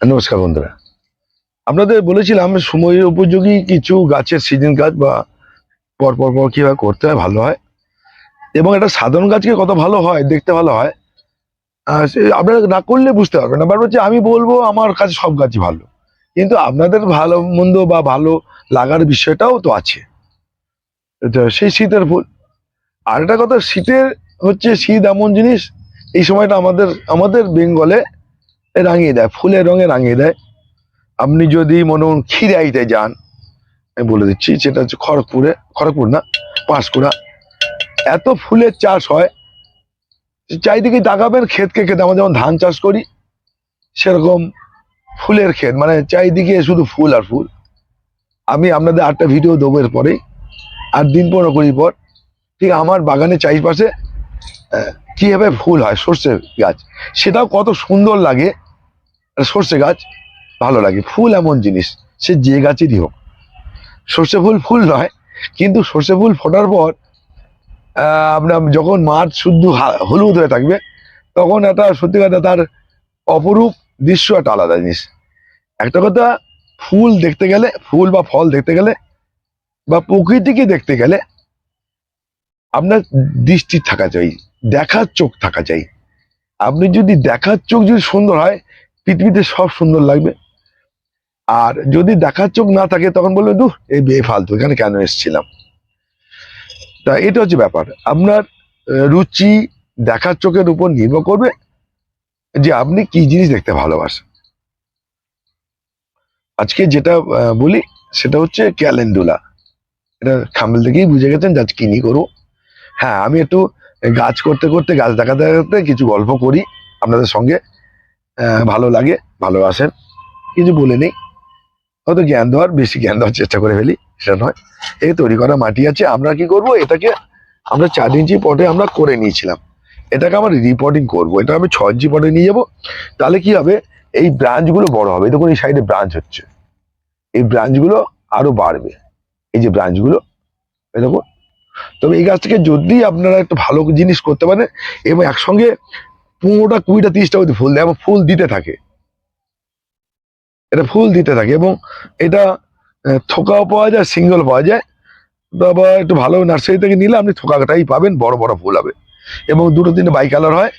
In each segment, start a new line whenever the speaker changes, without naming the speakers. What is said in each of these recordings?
নমস্কার বন্ধুরা। আপনাদের বলেছিলাম সময়ের উপযোগী কিছু গাছের সিজন গাছ বা পর পর কীভাবে করতে হয়, ভালো হয়। এবং একটা সাধারণ গাছকে কত ভালো হয়, দেখতে ভালো হয়। আপনারা না করলে বুঝতে পারবেন না। বাট হচ্ছে আমি বলব, আমার কাছে সব গাছই ভালো। কিন্তু আপনাদের ভালো মন্দ বা ভালো লাগার বিষয়টাও তো আছে। সেই শীতের ফুল। আর একটা কথা, শীতের হচ্ছে শীত এমন জিনিস, এই সময়টা আমাদের আমাদের বেঙ্গলে রাঙিয়ে দেয়, ফুলের রঙে রাঙিয়ে দেয়। আপনি যদি মনে করুন খিরাইতে যান, আমি বলে দিচ্ছি সেটা হচ্ছে খড়গপুরে, খড়গপুর না, পাঁশকুড়া। এত ফুলের চাষ হয়, চারিদিকে তাকাবেন ক্ষেতকে ক্ষেত, আমরা যেমন ধান চাষ করি, সেরকম ফুলের ক্ষেত মানে চারিদিকে শুধু ফুল আর ফুল। আমি আপনাদের আটটা ভিডিও দেবো এরপরেই, আর দিন পনেরো কুড়ি পর, ঠিক আমার বাগানের চারিপাশে কীভাবে ফুল হয় সর্ষে গাছ, সেটাও কত সুন্দর লাগে। সর্ষে গাছ ভালো লাগে, ফুল এমন জিনিস, সে যে গাছেরই হোক। সর্ষে ফুল ফুল নয়, কিন্তু সর্ষে ফুল ফোটার পর আপনার যখন মাঠ শুদ্ধ হলুদ হয়ে থাকবে, তখন একটা সত্যি কথা, তার অপরূপ দৃশ্য একটা আলাদা জিনিস। একটা কথা, ফুল দেখতে গেলে, ফুল বা ফল দেখতে গেলে, বা প্রকৃতিকে দেখতে গেলে, আপনার দৃষ্টি থাকা চাই, দেখার চোখ থাকা চাই। আপনি যদি দেখার চোখ যদি সুন্দর হয় পৃথিবীতে সব সুন্দর লাগবে। আর যদি দেখার চোখ না থাকে, তখন বলবে দু এই বে ফালতু এখানে কেন এসেছিলাম? তা এটা হচ্ছে ব্যাপার। আপনার রুচি দেখার চোখের উপর নির্ভর করবে যে আপনি কি জিনিস দেখতে ভালোবাসেন। আজকে যেটা বলি, সেটা হচ্ছে ক্যালেন্ডুলা। এটা খামেল থেকেই বুঝে গেছেন যে আজ কি নিয়ে করব। হ্যাঁ আমি একটু গাছ করতে করতে, গাছ দেখাতে দেখাতে কিছু গল্প করি আপনাদের সঙ্গে। ভালো লাগে ভালোবাসেন কিছু বলে নেই। হয়তো জ্ঞান দেওয়ার, বেশি জ্ঞান দেওয়ার চেষ্টা করে ফেলি, সেটা নয়। এই তৈরি করা মাটি আছে, আমরা কি করব? এটাকে আমরা চার ইঞ্চি পটে আমরা করে নিয়েছিলাম। এটাকে আমরা রিপোর্টিং করব। এটা আমি ছ ইঞ্চি পটে নিয়ে যাব। তাহলে কি হবে? এই ব্রাঞ্চগুলো বড় হবে। দেখুন, এই সাইডে ব্রাঞ্চ হচ্ছে। এই ব্রাঞ্চগুলো আরও বাড়বে। এই যে ব্রাঞ্চগুলো দেখুন। তবে এই গাছটাকে যদি আপনারা একটু ভালো জিনিস করতে পারেন, এবং একসঙ্গে পনেরোটা কুড়িটা, তিরিশটা অবধি ফুল দেয়, এবং ফুল দিতে থাকে। এটা ফুল দিতে থাকে, এবং এটা থোকাও পাওয়া যায়, সিঙ্গল পাওয়া যায়। তারপর একটু ভালো নার্সারি থেকে নিলে আপনি থোকাটাই পাবেন, বড় বড় ফুল হবে। এবং দুটো, তিনটে বাই কালার হয়।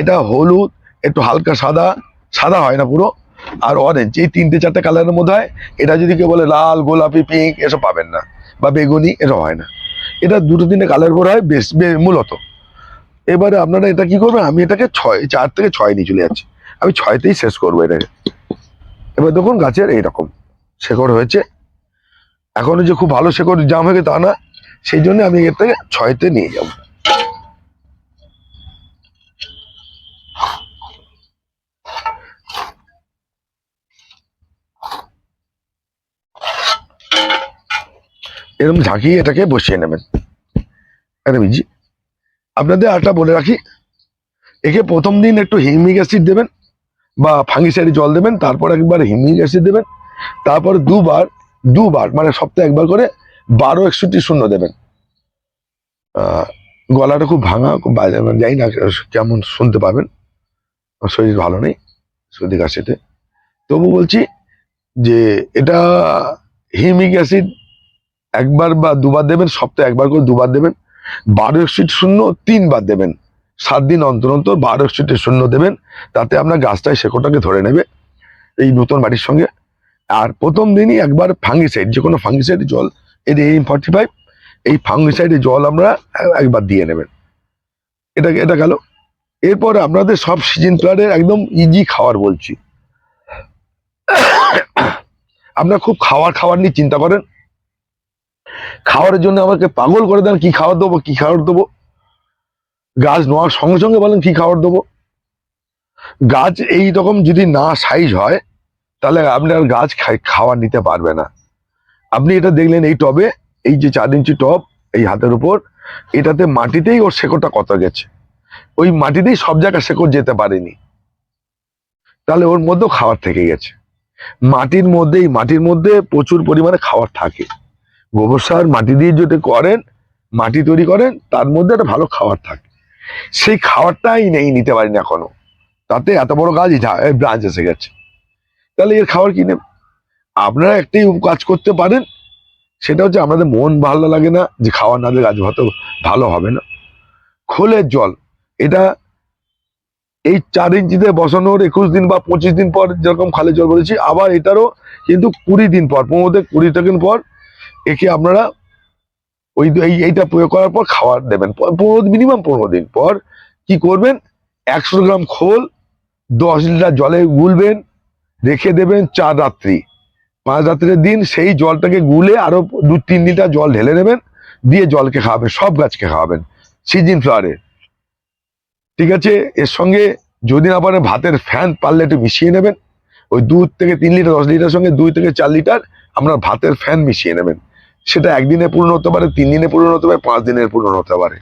এটা হলুদ, একটু হালকা সাদা সাদা হয় না পুরো, আর অরেঞ্জ এই তিনটে, চারটে কালারের মধ্যে হয়। এটা যদি কেউ বলে লাল, গোলাপি পিঙ্ক এসব পাবেন না, বা বেগুনি, এসব হয় না। এটা দুটো, তিনটে কালার করে হয়, বেশ মূলত। এবারে আপনারা এটা কি করবেন? আমি এটাকে ছয়, চার থেকে ছয় নিয়ে চলে যাচ্ছি। আমি ছয়তেই শেষ করব এটাকে। এবার দেখুন গাছের এইরকম। শেকড় হয়েছে। এখনও যে খুব ভালো শেকড় জাম হয়ে তা না। সেই জন্য আমি এর থেকে ছয়তে নিয়ে যাব। এরকম ঝাঁকিয়ে এটাকে বসিয়ে নেবেন। একটা বিজি। আপনাদের আরটা বলে রাখি, একে প্রথম দিন একটু হিমিক অ্যাসিড দেবেন বা ফাঙ্গিসাইডে জল দেবেন, তারপর একবার হিমিক অ্যাসিড দেবেন, তারপর দুবার দুবার মানে সপ্তাহে একবার করে বারো একষট্টি শূন্য দেবেন। গলাটা খুব ভাঙা, খুব বাজে মানে না কেমন শুনতে পাবেন। শরীর ভালো নেই, সর্দি কাশিতে। তবু বলছি যে এটা হিমিক অ্যাসিড একবার বা দুবার দেবেন, সপ্তাহে একবার করে দুবার দেবেন। বারো একষট্টি শূন্য তিনবার দেবেন। সাত দিন অন্তর অন্তর বারো একষট্টি শূন্য দেবেন, তাতে আপনার গাছটায় শেকড়টাকে ধরে নেবে এই নতুন বাড়ির সঙ্গে। আর প্রথম দিনই একবার ফাঙ্গিসাইড যে কোনো ফাঙ্গিসাইড জল, এই এম ফর্টি ফাইভ এই ফাঙ্গিসাইডে জল আমরা একবার দিয়ে নেবেন। এটা এটা গেল। এরপর আপনাদের সব সিজন প্লান্টের একদম ইজি খাবার বলছি। আপনারা খুব খাওয়ার খাবার নিয়ে চিন্তা করেন। খাবারের জন্য আমাকে পাগল করে দেন, কি খাবার দেবো, কি খাবার দেবো? গাছ নোয়ার সঙ্গে সঙ্গে বলেন, কি খাবার দেবো? গাছ এই রকম যদি না সাইজ হয়, তাহলে আপনি আর গাছ খাই- খাবার নিতে পারবে না। আপনি এটা দেখলেন এই টবে, এই যে চার ইঞ্চি টব, এই হাতের উপর, এটাতে মাটিতেই ওর শেকড়টা কত গেছে। ওই মাটিতেই সব জায়গায় শেকড় যেতে পারেনি। তাহলে ওর মধ্যেও খাবার থেকে গেছে। মাটির মধ্যেই, মাটির মধ্যে প্রচুর পরিমাণে খাবার থাকে। গোবর সার মাটি দিয়ে যদি করেন, মাটি তৈরি করেন, তার মধ্যে একটা ভালো খাবার থাকে। সেই খাবারটাই নেই, নিতে পারি না এখনও। তাতে এত বড় গাছ ব্রাঞ্চ এসে গেছে। তাহলে এর খাবার কি নেবে? আপনারা একটাই কাজ করতে পারেন। সেটা হচ্ছে আমাদের মন ভালো লাগে না, যে খাওয়ার না দিলে গাছ হয়তো ভালো হবে না। খোলের জল, এটা এই চার ইঞ্চিতে বসানোর একুশ দিন বা পঁচিশ দিন পর যেরকম খালের জল বলেছি, আবার এটারও কিন্তু কুড়ি দিন পর, পনেরো থেকে কুড়ি দিন পর একে আপনারা ওই এই এইটা প্রয়োগ করার পর খাবার দেবেন। পনেরো মিনিমাম পনেরো দিন। পর কি করবেন? একশো গ্রাম খোল, দশ লিটার জলে গুলবেন, রেখে দেবেন চার রাত্রি। পাঁচ রাত্রির দিন সেই জলটাকে গুলে আরও দু তিন লিটার জল ঢেলে নেবেন দিয়ে জলকে খাওয়াবেন, সব গাছকে খাওয়াবেন। সিজন ফ্লাওয়ারে। ঠিক আছে? এর সঙ্গে যদি না পারেন ভাতের ফ্যান পারলে একটু মিশিয়ে নেবেন। ওই দু থেকে তিন লিটার, দশ লিটার সঙ্গে দুই থেকে চার লিটার আপনার ভাতের ফ্যান মিশিয়ে নেবেন। সেটা একদিনে পূর্ণ হতে পারে, তিন দিনে পূর্ণ হতে পারে, পাঁচ দিনের পূর্ণ হতে পারে।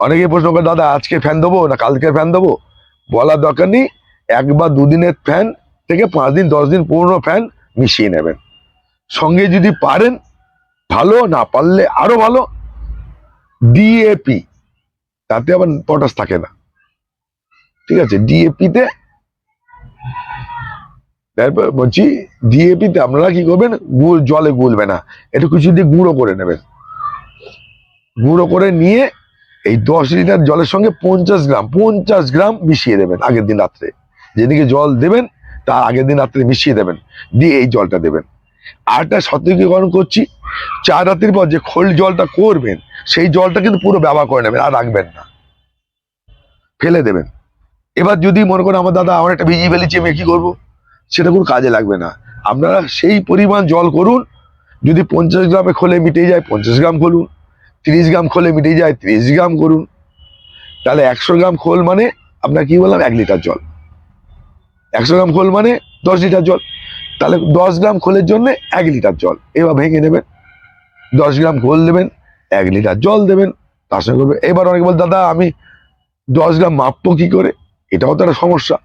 অনেকে প্রশ্ন করে, দাদা, আজকে ফ্যান দেবো না কালকে ফ্যান দেবো? বলার দরকার নেই, এক বা দুদিনের ফ্যান থেকে পাঁচ দিন, দশ দিন পুরনো ফ্যান মিশিয়ে নেবেন। সঙ্গে যদি পারেন, ভালো, না পারলে আরও ভালো। ডিএপি তাতে আবার পটাশ থাকে না। ঠিক আছে ডিএপি তে তারপর বলছি ডিএপি তে আপনারা কি করবেন? গুড়, জলে গুলবে না। একটু কিছু দিয়ে গুঁড়ো করে নেবেন। গুঁড়ো করে নিয়ে এই দশ লিটার জলের সঙ্গে পঞ্চাশ গ্রাম পঞ্চাশ গ্রাম মিশিয়ে দেবেন আগের দিন রাত্রে। যেদিকে জল দেবেন, তার আগের দিন রাত্রে মিশিয়ে দেবেন। দিয়ে এই জলটা দেবেন। আরটা সতর্কীকরণ করছি, চার রাত্রির পর যে খোল জলটা করবেন, সেই জলটা কিন্তু পুরো ব্যবহার করে নেবেন, আর রাখবেন না। ফেলে দেবেন। এবার যদি মনে করেন, আমার দাদা, আমার একটা ভিজিয়ে ফেলেছি, আমি কি করব? সেটা কোনো কাজে লাগবে না। আপনারা সেই পরিমাণ জল করুন, যদি পঞ্চাশ গ্রামে খোলে মিটে যায়, পঞ্চাশ গ্রাম খুলুন, তিরিশ গ্রাম খোলে মিটে যায়, তিরিশ গ্রাম করুন। তাহলে একশো গ্রাম খোল মানে আপনার কি বললাম, এক লিটার জল। একশো গ্রাম খোল মানে দশ লিটার জল। তাহলে দশ গ্রাম খোলের জন্য এক লিটার জল। এবার ভেঙে নেবেন। দশ গ্রাম খোল দেবেন, এক লিটার জল দেবেন, তার সঙ্গে করবে এবার অনেকে বল, দাদা, আমি দশ গ্রাম মাপবো কি করে? এটাও তো একটা সমস্যা।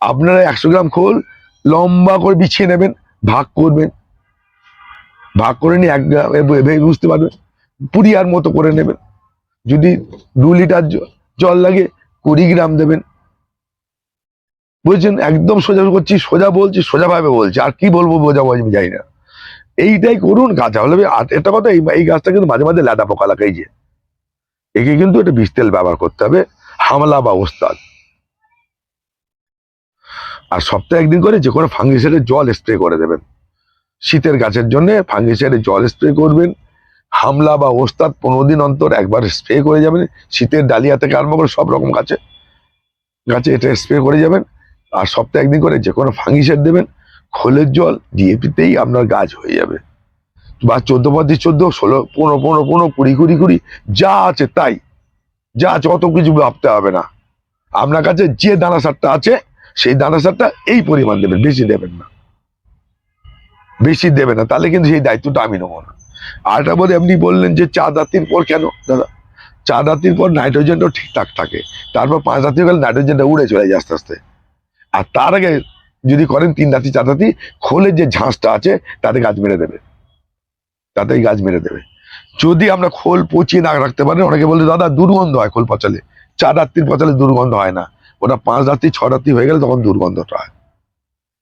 আপনারা একশো গ্রাম খোল লম্বা করে বিছিয়ে নেবেন, ভাগ করবেন। ভাগ করে নিয়ে এক বুঝতে পারবেন পুরিয়ার মতো করে নেবেন। যদি দু লিটার জল লাগে, কুড়ি গ্রাম দেবেন। বুঝছেন একদম সোজা করছি, সোজা বলছি সোজাভাবে বলছি। আর কি বলব, বোঝা আমি জানি না। এইটাই করুন গাছ হলে একটা কথা, এই গাছটা কিন্তু মাঝে মাঝে ল্যাদা পোকা লাগাই যে। একে কিন্তু একটা বিস্তেল ব্যবহার করতে হবে। হামলা বা ওস্তাদ আর সপ্তাহে একদিন করে যে কোনো ফাঙ্গিসাইডের জল স্প্রে করে দেবেন। শীতের গাছের জন্য ফাঙ্গিসাইডের জল স্প্রে করবেন। হামলা বা ওস্তাদ পনেরো দিন অন্তর একবার স্প্রে করে যাবেন। শীতের ডালিয়া থেকে আরম্ভ করে সব রকম গাছে গাছে এটা স্প্রে করে যাবেন। আর সপ্তাহে একদিন করে যে কোনো ফাঙ্গিসাইড দেবেন। খোলের জল ডিএপিতেই আপনার গাছ হয়ে যাবে। বা চোদ্দ পঁচিশ চোদ্দ, ষোলো, পনেরো পনেরো পনেরো, কুড়ি কুড়ি কুড়ি, যা আছে তাই। যা আছে অত কিছু ভাবতে হবে না। আপনার কাছে যে দানা সারটা আছে সেই দানা সারটা এই পরিমাণ দেবেন, বেশি দেবেন না। বেশি দেবেন না, তাহলে কিন্তু সেই দায়িত্বটা আমি নেব না। আরটা বোধ আপনি বললেন যে চা রাত্রির পর কেন? দাদা, চা রাত্রির পর নাইট্রোজেনটাও ঠিকঠাক থাকে, তারপর পাঁচ রাত্রি গেলে নাইট্রোজেনটা উড়ে চলে যায় আস্তে আস্তে। আর তার আগে যদি করেন তিন রাত্রি চার রাত্রি খোলের যে ঝাঁসটা আছে, তাতে গাছ মেরে দেবে। তাতেই গাছ মেরে দেবে। যদি আমরা খোল পচিয়ে না রাখতে পারেন, অনেকে বলে দাদা, দুর্গন্ধ হয় খোল পচালে। চার রাত্রির পচালে দুর্গন্ধ হয় না। ওটা পাঁচ রাত্রি, ছ রাত্রি হয়ে গেলে তখন দুর্গন্ধটা হয়।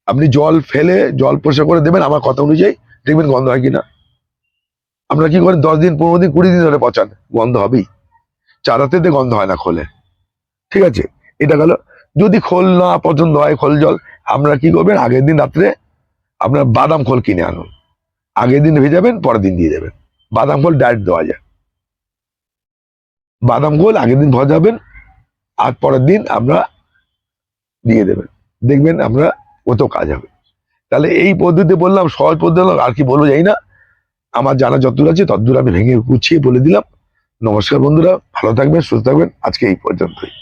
আপনি জল ফেলে, জল পরিষ্কার করে দেবেন, আমার কথা অনুযায়ী দেখবেন গন্ধ হয় কিনা। আপনারা কি করেন? দশ দিন, পনেরো দিন, কুড়ি দিন ধরে পচান, গন্ধ হবেই। চার রাত্রিতে গন্ধ হয় না খোলে। ঠিক আছে? এটা গেল। যদি খোল না পছন্দ হয়, খোল জল, আপনারা কি করবেন? আগের দিন রাত্রে আপনার বাদাম খোল কিনে আনুন। আগের দিন ভেজাবেন পরের দিন দিয়ে দেবেন। বাদাম খোল ডাইরেক্ট দেওয়া যায়। বাদাম খোল আগের দিন ভজাবেন আর পরের দিন আমরা দিয়ে দেবেন। দেখবেন আমরা ওতেও কাজ হবে। তাহলে এই পদ্ধতি বললাম, সহজ পদ্ধতি আর কি বলব যাই না। আমার জানা যতদূর আছে ততদূর আমি ভেঙে গুছিয়ে বলে দিলাম। নমস্কার বন্ধুরা, ভালো থাকবেন, সুস্থ থাকবেন। আজকে এই পর্যন্তই।